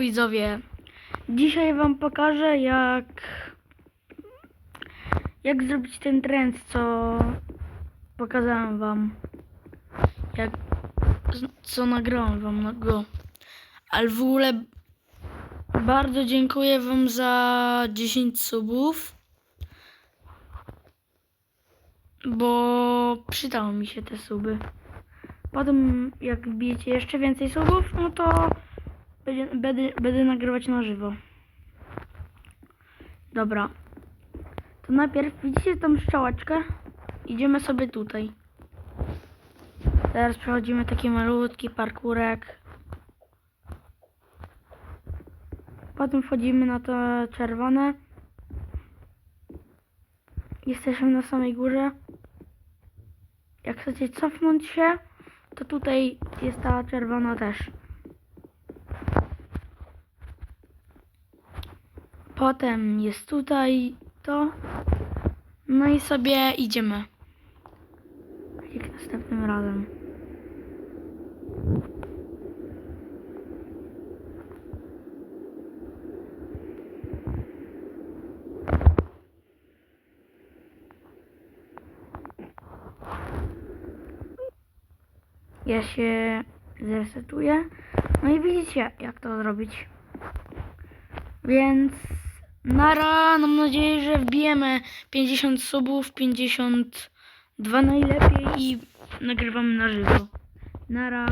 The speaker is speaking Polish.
Widzowie, dzisiaj wam pokażę jak jak zrobić ten trend, co pokazałem wam. Jak co nagrałem wam go. Ale w ogóle bardzo dziękuję wam za 10 subów. Bo przydały mi się te suby. Potem jak wbijecie jeszcze więcej subów, no to będę, będę nagrywać na żywo. Dobra. To najpierw widzicie tą strzałeczkę? Idziemy sobie tutaj. Teraz przechodzimy taki malutki parkurek. Potem wchodzimy na to czerwone. Jesteśmy na samej górze. Jak chcecie cofnąć się, to tutaj jest ta czerwona też. Potem jest tutaj to. No i sobie idziemy. Jak następnym razem. Ja się zresetuję. No i widzicie, jak to zrobić. Więc nara, mam nadzieję, że wbijemy 50 subów, 52 najlepiej i nagrywamy na żywo. Nara.